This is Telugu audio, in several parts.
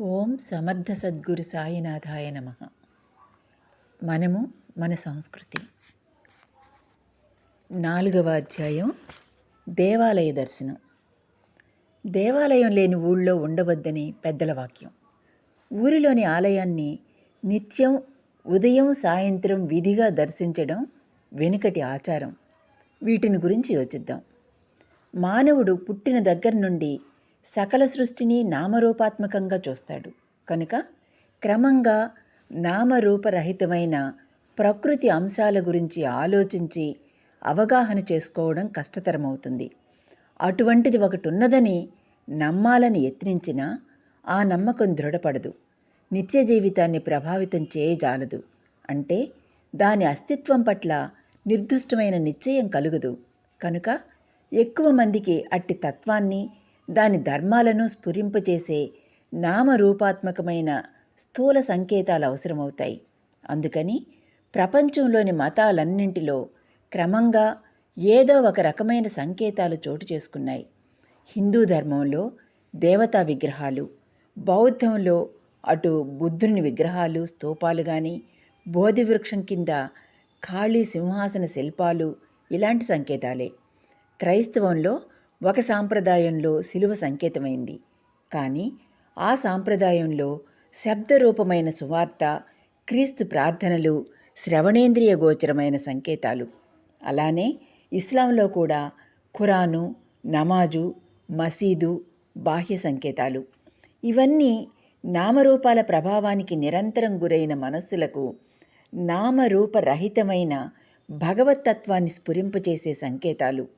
ఓం సమర్థ సద్గురు సాయినాథాయ నమ. మనము మన సంస్కృతి. నాలుగవ అధ్యాయం దేవాలయ దర్శనం. దేవాలయం లేని ఊళ్ళో ఉండవద్దని పెద్దల వాక్యం. ఊరిలోని ఆలయాన్ని నిత్యం ఉదయం సాయంత్రం విధిగా దర్శించడం వెనుకటి ఆచారం. వీటిని గురించి యోచిద్దాం. మానవుడు పుట్టిన దగ్గర నుండి సకల సృష్టిని నామరూపాత్మకంగా చూస్తాడు. కనుక క్రమంగా నామరూపరహితమైన ప్రకృతి అంశాల గురించి ఆలోచించి అవగాహన చేసుకోవడం కష్టతరమవుతుంది. అటువంటిది ఒకటి ఉన్నదని నమ్మాలని యత్నించినా ఆ నమ్మకం దృఢపడదు. నిత్య జీవితాన్ని ప్రభావితం చేయజాలదు. అంటే దాని అస్తిత్వం పట్ల నిర్దిష్టమైన నిశ్చయం కలుగదు. కనుక ఎక్కువ మందికి అట్టి తత్వాన్ని దాని ధర్మాలను స్ఫురింపచేసే నామరూపాత్మకమైన స్థూల సంకేతాలు అవసరమవుతాయి. అందుకని ప్రపంచంలోని మతాలన్నింటిలో క్రమంగా ఏదో ఒక రకమైన సంకేతాలు చోటు చేసుకున్నాయి. హిందూ ధర్మంలో దేవతా విగ్రహాలు బౌద్ధంలో అటు బుద్ధుని విగ్రహాలు స్తూపాలు కానీ బోధి వృక్షం కింద ఖాళీ సింహాసన శిల్పాలు ఇలాంటి సంకేతాలే. క్రైస్తవంలో ఒక సాంప్రదాయంలో శిలువ సంకేతమైంది. కానీ ఆ సాంప్రదాయంలో శబ్దరూపమైన సువార్త క్రీస్తు ప్రార్థనలు శ్రవణేంద్రియ గోచరమైన సంకేతాలు. అలానే ఇస్లాంలో కూడా ఖురాను నమాజు మసీదు బాహ్య సంకేతాలు. ఇవన్నీ నామరూపాల ప్రభావానికి నిరంతరం గురైన మనస్సులకు నామరూపరహితమైన భగవత్తత్వాన్ని స్ఫురింపచేసే సంకేతాలు.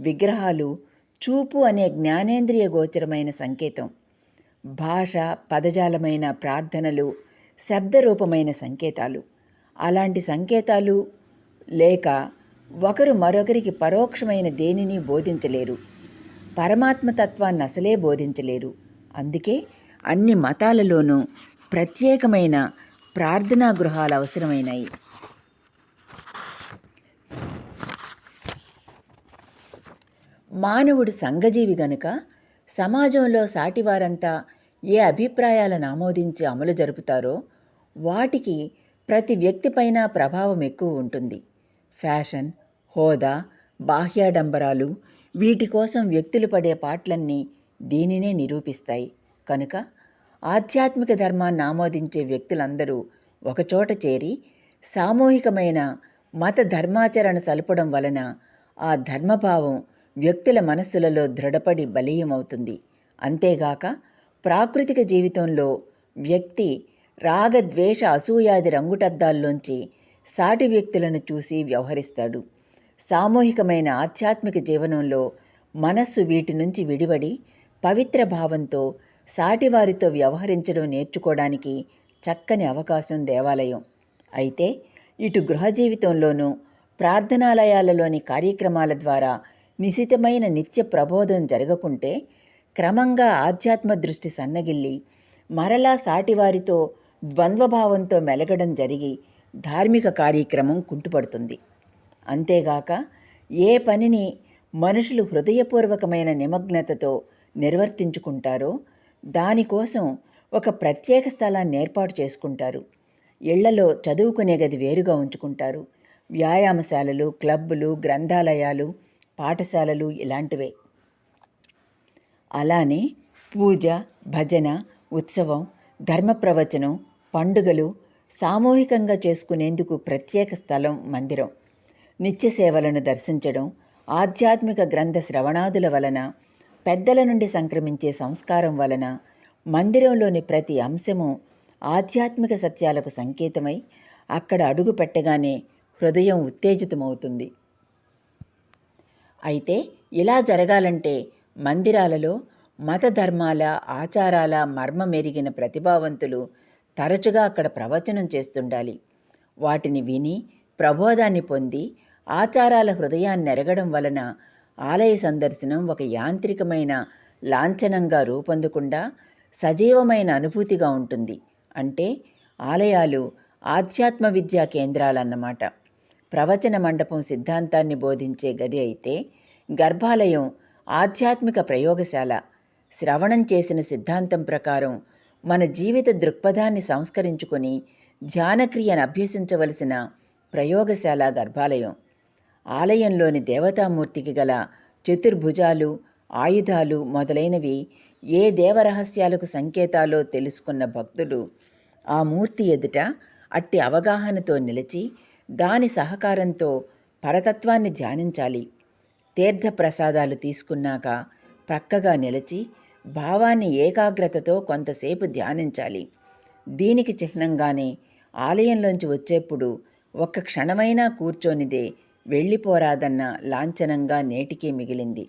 విగ్రహాలు చూపు అనే జ్ఞానేంద్రియ గోచరమైన సంకేతం. భాష పదజాలమైన ప్రార్థనలు శబ్దరూపమైన సంకేతాలు. అలాంటి సంకేతాలు లేక ఒకరు మరొకరికి పరోక్షమైన దేనిని బోధించలేరు. పరమాత్మతత్వాన్ని అసలే బోధించలేరు. అందుకే అన్ని మతాలలోనూ ప్రత్యేకమైన ప్రార్థనా గృహాలు అవసరమైనాయి. మానవుడు సంఘజీవి గనుక సమాజంలో సాటివారంతా ఏ అభిప్రాయాలను ఆమోదించి అమలు జరుపుతారో వాటికి ప్రతి వ్యక్తిపైన ప్రభావం ఎక్కువ ఉంటుంది. ఫ్యాషన్ హోదా బాహ్యాడంబరాలు వీటి కోసం వ్యక్తులు పడే పాటలన్నీ దీనినే నిరూపిస్తాయి. కనుక ఆధ్యాత్మిక ధర్మాన్ని ఆమోదించే వ్యక్తులందరూ ఒకచోట చేరి సామూహికమైన మత ధర్మాచరణ సలపడం వలన ఆ ధర్మభావం వ్యక్తుల మనస్సులలో దృఢపడి బలీయమవుతుంది. అంతేగాక ప్రాకృతిక జీవితంలో వ్యక్తి రాగద్వేష అసూయాది రంగుటద్దాల్లోంచి సాటి వ్యక్తులను చూసి వ్యవహరిస్తాడు. సామూహికమైన ఆధ్యాత్మిక జీవనంలో మనస్సు వీటి నుంచి విడివడి పవిత్ర భావంతో సాటివారితో వ్యవహరించడం నేర్చుకోవడానికి చక్కని అవకాశం దేవాలయం. అయితే ఇటు గృహ జీవితంలోనూ ప్రార్థనాలయాలలోని కార్యక్రమాల ద్వారా నిశితమైన నిత్య ప్రబోధం జరగకుంటే క్రమంగా ఆధ్యాత్మ దృష్టి సన్నగిల్లి మరలా సాటివారితో ద్వంద్వభావంతో మెలగడం జరిగి ధార్మిక కార్యక్రమం కుంటుపడుతుంది. అంతేగాక ఏ పనిని మనుషులు హృదయపూర్వకమైన నిమగ్నతతో నిర్వర్తించుకుంటారో దానికోసం ఒక ప్రత్యేక స్థలాన్ని ఏర్పాటు చేసుకుంటారు. ఇళ్ళలో చదువుకునే గది వేరుగా ఉంచుకుంటారు. వ్యాయామశాలలు క్లబ్బులు గ్రంథాలయాలు పాఠశాలలు ఇలాంటివే. అలానే పూజ భజన ఉత్సవం ధర్మ ప్రవచనం పండుగలు సామూహికంగా చేసుకునేందుకు ప్రత్యేక స్థలం మందిరం. నిత్య సేవలను దర్శించడం ఆధ్యాత్మిక గ్రంథ శ్రవణాదుల వలన పెద్దల నుండి సంక్రమించే సంస్కారం వలన మందిరంలోని ప్రతి అంశము ఆధ్యాత్మిక సత్యాలకు సంకేతమై అక్కడ అడుగు పెట్టగానే హృదయం ఉత్తేజితమవుతుంది. అయితే ఇలా జరగాలంటే మందిరాలలో మత ధర్మాల ఆచారాల మర్మ మెరిగిన ప్రతిభావంతులు తరచుగా అక్కడ ప్రవచనం చేస్తుండాలి. వాటిని విని ప్రబోధాన్ని పొంది ఆచారాల హృదయాన్ని ఎరగడం వలన ఆలయ సందర్శనం ఒక యాంత్రికమైన లాంఛనంగా రూపొందకుండా సజీవమైన అనుభూతిగా ఉంటుంది. అంటే ఆలయాలు ఆధ్యాత్మ విద్యా కేంద్రాలన్నమాట. ప్రవచన మండపం సిద్ధాంతాన్ని బోధించే గది అయితే గర్భాలయం ఆధ్యాత్మిక ప్రయోగశాల. శ్రవణం చేసిన సిద్ధాంతం ప్రకారం మన జీవిత దృక్పథాన్ని సంస్కరించుకొని ధ్యానక్రియను అభ్యసించవలసిన ప్రయోగశాల గర్భాలయం. ఆలయంలోని దేవతామూర్తికి గల చతుర్భుజాలు ఆయుధాలు మొదలైనవి ఏ దేవరహస్యాలకు సంకేతాలో తెలుసుకున్న భక్తుడు ఆ మూర్తి ఎదుట అట్టి అవగాహనతో నిలిచి దాని సహకారంతో పరతత్వాన్ని ధ్యానించాలి. తీర్థప్రసాదాలు తీసుకున్నాక ప్రక్కగా నిలిచి భావాన్ని ఏకాగ్రతతో కొంతసేపు ధ్యానించాలి. దీనికి చిహ్నంగానే ఆలయంలోంచి వచ్చేప్పుడు ఒక్క క్షణమైనా కూర్చొనిదే వెళ్ళిపోరాదన్న లాంఛనంగా నేటికీ మిగిలింది.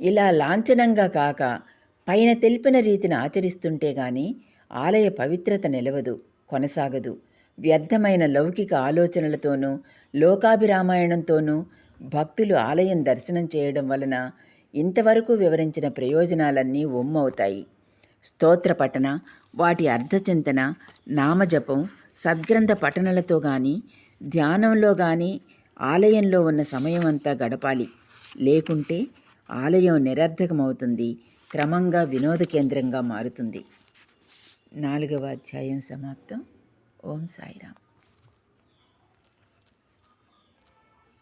ఇలా లాంఛనంగా కాక పైన తెలిపిన రీతిని ఆచరిస్తుంటే గాని ఆలయ పవిత్రత నిలవదు. కొనసాగదు. వ్యర్థమైన లౌకిక ఆలోచనలతోనూ లోకాభిరామాయణంతోనూ భక్తులు ఆలయం దర్శనం చేయడం వలన ఇంతవరకు వివరించిన ప్రయోజనాలన్నీ ఒమ్మవుతాయి. స్తోత్ర పఠన వాటి అర్ధచింతన నామజపం సద్గ్రంథ పఠనలతో గాని ధ్యానంలో గాని ఆలయంలో ఉన్న సమయం అంతా గడపాలి. లేకుంటే ఆలయం నిరర్ధకమవుతుంది. క్రమంగా వినోద కేంద్రంగా మారుతుంది. నాలుగవ అధ్యాయం సమాప్తం. ఓం సాయిరామ్.